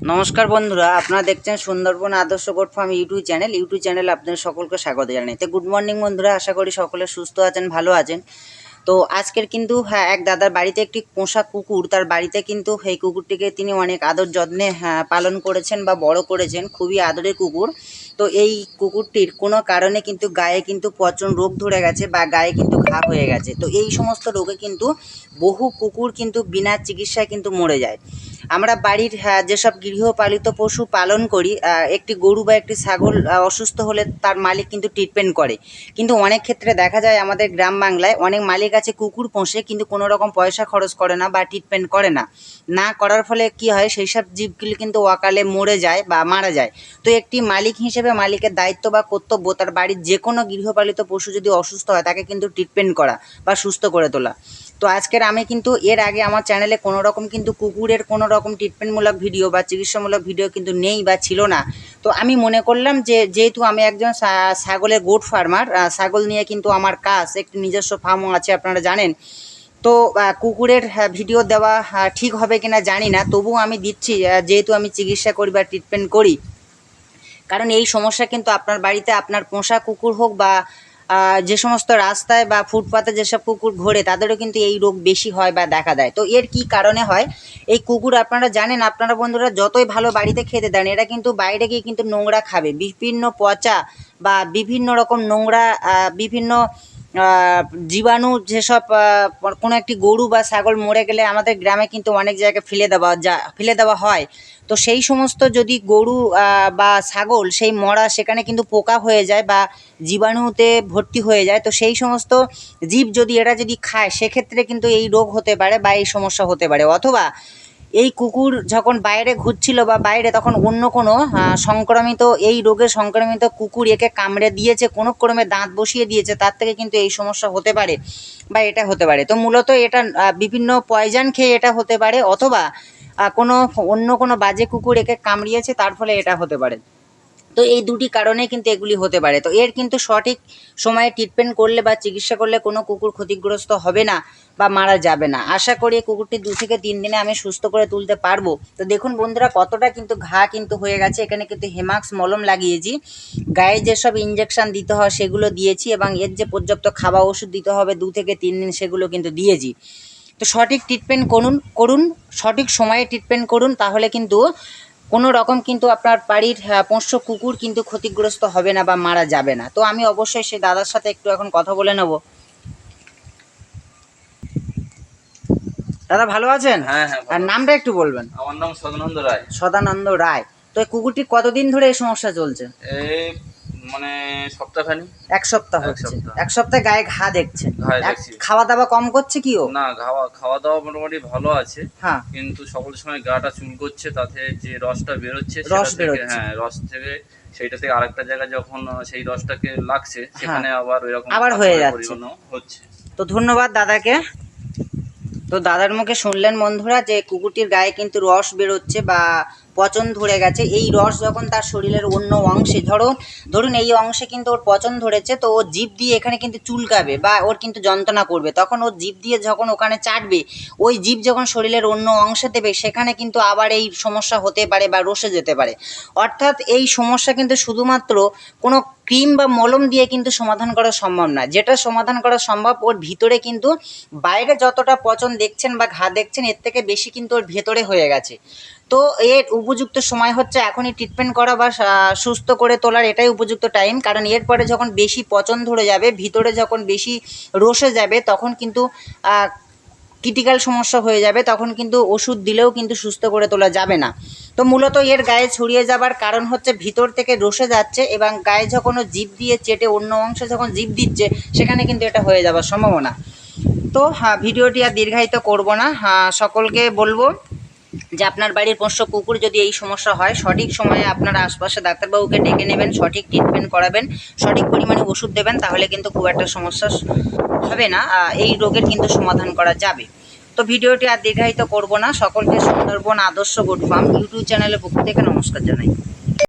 নমস্কার বন্ধুরা আপনারা দেখছেন Sundarban Adarsha goat farm YouTube channel. YouTube চ্যানেলে আপনাদের সকলকে স্বাগত জানাই। তো গুড মর্নিং বন্ধুরা আশা করি সকলে সুস্থ আছেন ভালো আছেন। তো আজকের কিন্তু হ্যাঁ এক দাদার বাড়িতে একটি পোষা কুকুর তার বাড়িতে কিন্তু এই কুকুরটিকে তিনি অনেক আদর যত্নে হ্যাঁ, পালন করেছেন বা বড় করেছেন খুবই আদরের কুকুর। তো এই কুকুরটির কোনো কারণে কিন্তু গায়ে কিন্তু পচন রোগ ধরে গেছে বা গায়ে কিন্তু ঘা হয়ে গেছে। তো এই সমস্ত রোগে কিন্তু বহু কুকুর কিন্তু বিনা চিকিৎসায় কিন্তু মরে যায়। আমরা বাড়ির হ্যাঁ, যেসব গৃহপালিত পশু পালন করি একটি গরু বা একটি ছাগল অসুস্থ হলে তার মালিক কিন্তু ট্রিটমেন্ট করে। কিন্তু অনেক ক্ষেত্রে দেখা যায় আমাদের গ্রাম বাংলায় অনেক মালিক আছে কুকুর পোষে কিন্তু কোনো রকম পয়সা খরচ করে না বা ট্রিটমেন্ট করে না। না করার ফলে কি হয় সেই সব জীবগুলি কিন্তু অকালে মরে যায় বা মারা যায়। তো একটি মালিক হিসেবে মালিকের দায়িত্ব বা কর্তব্য তার বাড়ির যে কোনো গৃহপালিত পশু যদি অসুস্থ হয় তাকে কিন্তু ট্রিটমেন্ট করা বা সুস্থ করে তোলা। তো আজকের আমি কিন্তু এর আগে আমার চ্যানেলে কোনো রকম কিন্তু কুকুরের কোনো রকম ট্রিটমেন্টমূলক ভিডিও বা চিকিৎসামূলক ভিডিও কিন্তু নেই বা ছিল না। তো আমি মনে করলাম যে, যেহেতু আমি একজন ছাগলের গোট ফার্মার ছাগল নিয়ে কিন্তু আমার কাজ, একটি নিজস্ব ফার্মও আছে আপনারা জানেন। তো কুকুরের ভিডিও দেওয়া ঠিক হবে কিনা জানি না, তবুও আমি দিচ্ছি যেহেতু আমি চিকিৎসা করি বা ট্রিটমেন্ট করি। কারণ এই সমস্যা কিন্তু আপনার বাড়িতে, আপনার পোষা কুকুর হোক বা যে সমস্ত রাস্তায় বা ফুটপাতে যেসব কুকুর ঘোরে, তাদেরও কিন্তু এই রোগ বেশি হয় বা দেখা দেয়। তো এর কি কারণে হয়? এই কুকুর আপনারা জানেন, আপনারা বন্ধুরা যতই ভালো বাড়িতে খেতে দেন, এরা কিন্তু বাইরে গিয়ে কিন্তু নোংরা খাবে। বিভিন্ন পচা বা বিভিন্ন রকম নোংরা বিভিন্ন জীবাণু যেসব কোনো একটি গরু বা ছাগল মরে গেলে আমাদের গ্রামে কিন্তু অনেক জায়গায় ফেলে দেওয়া যা, ফেলে দেওয়া হয়। তো সেই সমস্ত যদি গরু বা ছাগল সেই মরা সেখানে কিন্তু পোকা হয়ে যায় বা জীবাণুতে ভর্তি হয়ে যায়, তো সেই সমস্ত জীব যদি এরা যদি খায়, সেক্ষেত্রে কিন্তু এই রোগ হতে পারে বা এই সমস্যা হতে পারে। অথবা এই কুকুর যখন বাইরে ঘুরছিল বা বাইরে তখন অন্য কোনো সংক্রমিত, এই রোগে সংক্রমিত কুকুর একে কামড়ে দিয়েছে, কোনো ক্রমে দাঁত বসিয়ে দিয়েছে, তার থেকে কিন্তু এই সমস্যা হতে পারে বা এটা হতে পারে। তো মূলত এটা বিভিন্ন পয়জন খেয়ে এটা হতে পারে অথবা কোনো, অন্য কোনো বাজে কুকুর একে কামড়িয়েছে, তার ফলে এটা হতে পারে। তো এই দুটি কারণে কিন্তু এগুলি হতে পারে। তো এর কিন্তু সঠিক সময়ে ট্রিটমেন্ট করলে বা চিকিৎসা করলে কোনো কুকুর ক্ষতিগ্রস্ত হবে না বা মারা যাবে না। আশা করি কুকুরটি দু থেকে তিন দিনে আমি সুস্থ করে তুলতে পারব। তো দেখুন বন্ধুরা, কতটা কিন্তু ঘা কিন্তু হয়ে গেছে। এখানে কিন্তু হেমাক্স মলম লাগিয়েছি। গায়ে যেসব ইঞ্জেকশান দিতে হয় সেগুলো দিয়েছি এবং এর যে পর্যাপ্ত খাওয়া ওষুধ দিতে হবে দু থেকে তিন দিন সেগুলো কিন্তু দিয়েছি। তো সঠিক ট্রিটমেন্ট করুন করুন, সঠিক সময়ে ট্রিটমেন্ট করুন, তাহলে কিন্তু কোনো রকম কিন্তু আপনার বাড়ির আহ, পোষ্য কুকুর কিন্তু ক্ষতিগ্রস্ত হবে না বা মারা যাবে না। তো আমি অবশ্যই সে দাদার সাথে একটু এখন কথা বলে নেব। দাদা ভালো আছেন? হ্যাঁ হ্যাঁ আর নামটা একটু বলবেন। আমার নাম সদানন্দ রায়। সদানন্দ রায়। তো এই কুকুরটি কতদিন ধরে এই সমস্যা চলছে? মানে সপ্তাহখানি এক সপ্তাহ এক হচ্ছে সপ্তাহ। এক সপ্তাহে গায়ে ঘা দেখছেন। খাওয়া দাওয়া কম করছে কি ও না খাওয়া খাওয়া দাওয়া মোটামুটি ভালো আছে হ্যাঁ কিন্তু সকল সময় গাটা চুল করছে তাতে যে রসটা বেরোচ্ছে রস থেকে বেরোচ্ছে। হ্যাঁ রস থেকে সেইটা থেকে আরেকটা জায়গায় যখন সেই রসটাকে লাগছে সেখানে আবার এরকম হ্যাঁ। আবার হয়ে যাচ্ছে। হচ্ছে তো ধন্যবাদ দাদাকে তো দাদার মুখে শুনলেন বন্ধুরা যে কুকুরটির গায়ে কিন্তু রস বেরোচ্ছে বা পচন ধরে গেছে। এই রস যখন তার শরীরের অন্য অংশে, ধরো, ধরুন এই অংশে কিন্তু ওর পচন ধরেছে, তো ও জিভ দিয়ে এখানে কিন্তু চুলকাবে বা ওর কিন্তু যন্ত্রণা করবে। তখন ওর জিভ দিয়ে যখন ওখানে চাটবে, ওই জিভ যখন শরীরের অন্য অংশে দেবে, সেখানে কিন্তু আবার এই সমস্যা হতে পারে বা রসে যেতে পারে। অর্থাৎ এই সমস্যা কিন্তু শুধুমাত্র কোনো ক্রিম বা মলম দিয়ে কিন্তু সমাধান করা সম্ভব না। যেটা সমাধান করা সম্ভব, ওর ভিতরে কিন্তু বাইরে যতটা পচন দেখছেন বা ঘা দেখছেন, এর থেকে বেশি কিন্তু ওর ভেতরে হয়ে গেছে। তো এর উপযুক্ত সময় হচ্ছে এখনই ট্রিটমেন্ট করা বা সুস্থ করে তোলার এটাই উপযুক্ত টাইম কারণ এরপরে যখন বেশি পচন ধরে যাবে, ভিতরে যখন বেশি রসে যাবে, তখন কিন্তু ক্রিটিক্যাল সমস্যা হয়ে যাবে, তখন কিন্তু ওষুধ দিলেও কিন্তু সুস্থ করে তোলা যাবে না। তো মূলত এর গায়ে ছড়িয়ে যাবার কারণ হচ্ছে ভিতর থেকে রসে যাচ্ছে এবং গায়ে যখন জিভ দিয়ে চেটে অন্য অংশে যখন জিভ দিচ্ছে, সেখানে কিন্তু এটা হয়ে যাওয়ার সম্ভাবনা। তো হ্যাঁ ভিডিওটি আর দীর্ঘায়িত করব না। হ্যাঁ সকলকে বলব যে আপনার বাড়ির পোষ্য কুকুর যদি এই সমস্যা হয়, সঠিক সময়ে আপনার আশপাশে ডাক্তারবাবুকে ডেকে নেবেন, সঠিক ট্রিটমেন্ট করাবেন, সঠিক পরিমাণে ওষুধ দেবেন, তাহলে কিন্তু খুব একটা সমস্যা হবে না এই রোগের কিন্তু সমাধান করা যাবে। তো ভিডিওটি আর দীর্ঘায়িত করব না, সকলকে সুন্দরবন আদর্শ গুড ফার্ম ইউটিউব চ্যানেলের পক্ষ থেকে নমস্কার জানাই।